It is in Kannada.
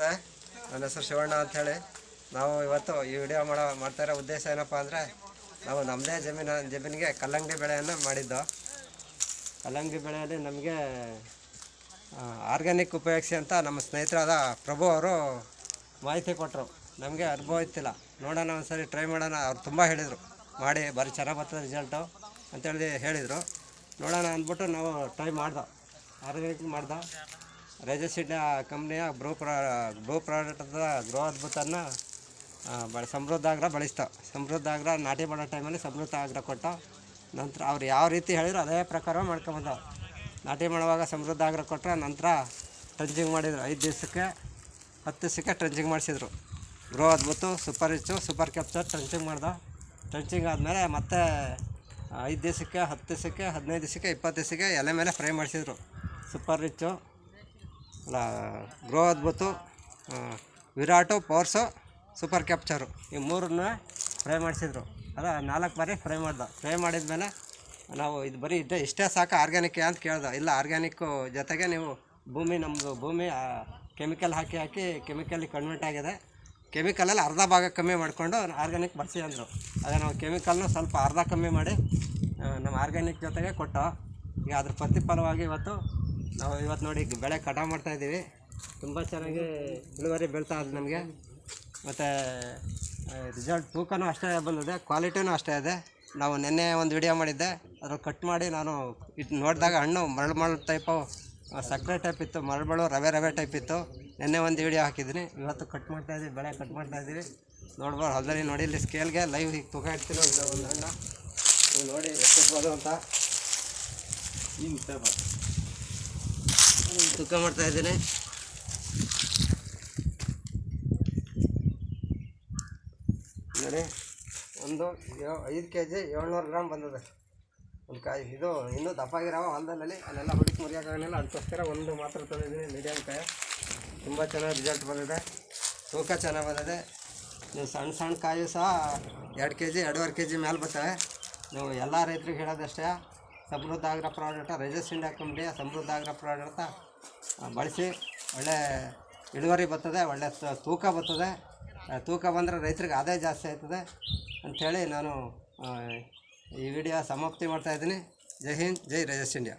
ನಮಸ್ತೆ. ನನ್ನ ಹೆಸರು ಶಿವಣ್ಣ ಅಂಥೇಳಿ ನಾವು ಇವತ್ತು ಈ ವಿಡಿಯೋ ಮಾಡೋ, ಮಾಡ್ತಾ ಇರೋ ಉದ್ದೇಶ ಏನಪ್ಪ ಅಂದರೆ, ನಾವು ನಮ್ಮದೇ ಜಮೀನು, ಜಮೀನಿಗೆ ಕಲ್ಲಂಗಡಿ ಬೆಳೆಯನ್ನು ಮಾಡಿದ್ದು. ಕಲ್ಲಂಗಡಿ ಬೆಳೆಯಲ್ಲಿ ನಮಗೆ ಆರ್ಗ್ಯಾನಿಕ್ ಉಪಯೋಗಿಸಿ ಅಂತ ನಮ್ಮ ಸ್ನೇಹಿತರಾದ ಪ್ರಭು ಅವರು ಮಾಹಿತಿ ಕೊಟ್ಟರು ನಮಗೆ ಅನುಭವ ಇತ್ತಿಲ್ಲ. ನೋಡೋಣ ಒಂದ್ಸರಿ ಟ್ರೈ ಮಾಡೋಣ. ಅವ್ರು ತುಂಬ ಹೇಳಿದರು. ಮಾಡಿ, ಬರೀ ಚೆನ್ನಾಗಿ ಬರ್ತದೆ ರಿಸಲ್ಟು ಅಂತೇಳಿ ಹೇಳಿದರು. ನೋಡೋಣ ಅಂದ್ಬಿಟ್ಟು ನಾವು ಟ್ರೈ ಮಾಡ್ದೆ. ಆರ್ಗ್ಯಾನಿಕ್ ಮಾಡ್ದೆ. ರೇಜಸಿಡ್ ಕಂಪ್ನಿಯ ಬ್ರೋ ಪ್ರಾ ಬ್ರೋ ಪ್ರಾಡಕ್ಟದ ಗೃಹ ಅದ್ಭುತನ ಬಳ ಸಮೃದ್ಧ ಆಗ್ರ ಬಳಸ್ತಾವೆ ಸಮೃದ್ಧ ಆಗ್ರ ನಾಟಿ ಮಾಡೋ ಟೈಮಲ್ಲಿ ಸಮೃದ್ಧ ಆಗ್ರ ಕೊಟ್ಟ. ನಂತರ ಅವ್ರು ಯಾವ ರೀತಿ ಹೇಳಿದ್ರು ಅದೇ ಪ್ರಕಾರ ಮಾಡ್ಕೊಂಬಂದ ನಾಟಿ ಮಾಡುವಾಗ ಸಮೃದ್ಧ ಆಗ್ರ ಕೊಟ್ಟರೆ ನಂತರ ಟ್ರೆಂಚಿಂಗ್ ಮಾಡಿದ್ರು. ಐದು ದಿವಸಕ್ಕೆ ಹತ್ತು ದಿವಸಕ್ಕೆ ಟ್ರೆಂಚಿಂಗ್ ಮಾಡಿಸಿದ್ರು. ಗ್ರೋ ಅದ್ಭುತ super rich super capture trenching ಮಾಡ್ದೆ. ಟ್ರೆಂಚಿಂಗ್ ಆದಮೇಲೆ ಮತ್ತೆ ಐದು ದಿವಸಕ್ಕೆ, ಹತ್ತು ದಿವಸಕ್ಕೆ, ಹದಿನೈದು ದಿವಸಕ್ಕೆ, ಇಪ್ಪತ್ತು ದಿವಸಕ್ಕೆ ಎಲೆ ಮೇಲೆ ಫ್ರೈ ಮಾಡಿಸಿದ್ರು. ಸೂಪರ್ ರಿಚ್ಚು ಅಲ್ಲ ಗ್ರೋ ಅದ್ಭುತ ವಿರಾಟು ಪವರ್ಸು ಸೂಪರ್ ಕ್ಯಾಪ್ಚರು ಈ ಮೂರನ್ನ ಫ್ರೈ ಮಾಡಿಸಿದ್ರು. ಅಲ್ಲ, ನಾಲ್ಕು ಬಾರಿ ಫ್ರೈ ಮಾಡ್ದೆ. ಫ್ರೈ ಮಾಡಿದ್ಮೇಲೆ ನಾವು ಇದು ಬರೀ ಇದ್ದೆ ಇಷ್ಟೇ ಸಾಕು ಆರ್ಗ್ಯಾನಿಕ್ ಅಂತ ಕೇಳ್ದೆ. ಇಲ್ಲ ಆರ್ಗ್ಯಾನಿಕ್ಕು ಜೊತೆಗೆ ನೀವು ಭೂಮಿ ನಮ್ಮದು ಭೂಮಿ ಕೆಮಿಕಲ್ ಹಾಕಿ ಹಾಕಿ ಕೆಮಿಕಲಿಗೆ ಕನ್ವರ್ಟ್ ಆಗಿದೆ. ಕೆಮಿಕಲಲ್ಲಿ ಅರ್ಧ ಭಾಗ ಕಮ್ಮಿ ಮಾಡಿಕೊಂಡು ಆರ್ಗ್ಯಾನಿಕ್ ಬರ್ಸಿ ಅಂದರು. ಅದೇ ನಾವು ಕೆಮಿಕಲ್ನ ಸ್ವಲ್ಪ ಅರ್ಧ ಕಮ್ಮಿ ಮಾಡಿ ನಮ್ಮ ಆರ್ಗ್ಯಾನಿಕ್ ಜೊತೆಗೆ ಕೊಟ್ಟು. ಈಗ ಅದ್ರ ಪ್ರತಿಫಲವಾಗಿ ಇವತ್ತು ನಾವು ಇವತ್ತು ನೋಡಿ ಬೆಳೆ ಕಟಾವು ಮಾಡ್ತಾ ಇದ್ದೀವಿ. ತುಂಬ ಚೆನ್ನಾಗಿ ಇಳುವರಿ ಬೀಳ್ತಾ ಇದೆ ನಮಗೆ. ಮತ್ತು ರಿಸಲ್ಟ್ ತೂಕನೂ ಅಷ್ಟೇ ಬಂದಿದೆ ಕ್ವಾಲಿಟಿನೂ ಅಷ್ಟೇ ಇದೆ. ನಾವು ನಿನ್ನೆ ಒಂದು ವಿಡಿಯೋ ಮಾಡಿದ್ದೆ, ಅದ್ರಲ್ಲಿ ಕಟ್ ಮಾಡಿ ನಾನು ಇಟ್ಟು ನೋಡಿದಾಗ ಹಣ್ಣು ಮರಳು ಮರಳು ಟೈಪು ಸಕ್ಕರೆ ಟೈಪ್ ಇತ್ತು ಮರಳು ರವೆ ರವೆ ಟೈಪ್ ಇತ್ತು. ನಿನ್ನೆ ಒಂದು ವಿಡಿಯೋ ಹಾಕಿದ್ದೀನಿ, ಇವತ್ತು ಕಟ್ ಮಾಡ್ತಾ ಇದ್ದೀವಿ, ಬೆಳೆ ಕಟ್ ಮಾಡ್ತಾ ಇದ್ದೀವಿ. ನೋಡ್ಬೋದು, ಹೊಲದಲ್ಲಿ ನೋಡಿ, ಇಲ್ಲಿ ಸ್ಕೇಲ್ಗೆ ಲೈವ್ ಹೀಗೆ ತೂಕ ಇಡ್ತೀನಿ ಒಂದು ಹಣ್ಣು. ನೀವು ನೋಡಿ, ಎಷ್ಟು ಅಂತ. ತೂಕ ಮಾಡ್ತಾ ಇದ್ದೇನೆ. ನೋಡಿ, ಒಂದು ಐದು ಕೆ ಜಿ ಏಳ್ನೂರು ಗ್ರಾಮ್ ಬಂದಿದೆ. ಒಂದು ಕಾಯಿ, ಇದು ಇನ್ನೂ ದಪ್ಪಾಗಿರೋ ಹೊಲದಲ್ಲಿ, ಅಲ್ಲೆಲ್ಲ ಹುಡುಕಿ ಮುರಿಯೋಕ್ಕಾಗಲಿಲ್ಲ ಅದಕ್ಕೋಸ್ಕರ ಒಂದು ಮಾತ್ರ ತಂದಿದ್ದೀನಿ ಮೀಡಿಯಮ್ ಕಾಯಿ. ತುಂಬ ಚೆನ್ನಾಗಿ ರಿಸಲ್ಟ್ ಬಂದಿದೆ. ತೂಕ ಚೆನ್ನಾಗಿ ಬಂದಿದೆ. ನೀವು ಸಣ್ಣ ಸಣ್ಣ ಕಾಯಿ ಸಹ ಎರಡು ಕೆ ಜಿ ಎರಡೂವರೆ ಕೆ ಜಿ ಮೇಲೆ ಬರ್ತವೆ. ನೀವು ಎಲ್ಲ ರೈತರಿಗೆ ಹೇಳೋದಷ್ಟೇ. ಸಮೃದ್ಧ ಆಗ್ರ ಪ್ರಾಡಕ್ಟ ರೆಜಸ್ ಇಂಡಿಯಾ ಕಂಪ್ನಿಯ ಸಮೃದ್ಧ ಆಗ್ರ ಪ್ರಾಡಕ್ಟ ಬಳಸಿ ಒಳ್ಳೆ ಇಳುವರಿ ಬರ್ತದೆ, ಒಳ್ಳೆ ತೂಕ ಬರ್ತದೆ. ತೂಕ ಬಂದರೆ ರೈತರಿಗೆ ಆದಾಯ ಜಾಸ್ತಿ ಆಯ್ತದೆ ಅಂಥೇಳಿ ನಾನು ಈ ವಿಡಿಯೋ ಸಮಾಪ್ತಿ ಮಾಡ್ತಾಯಿದ್ದೀನಿ ಜೈ ಹಿಂದ್, ಜೈ ರೆಜಸ್ ಇಂಡಿಯಾ.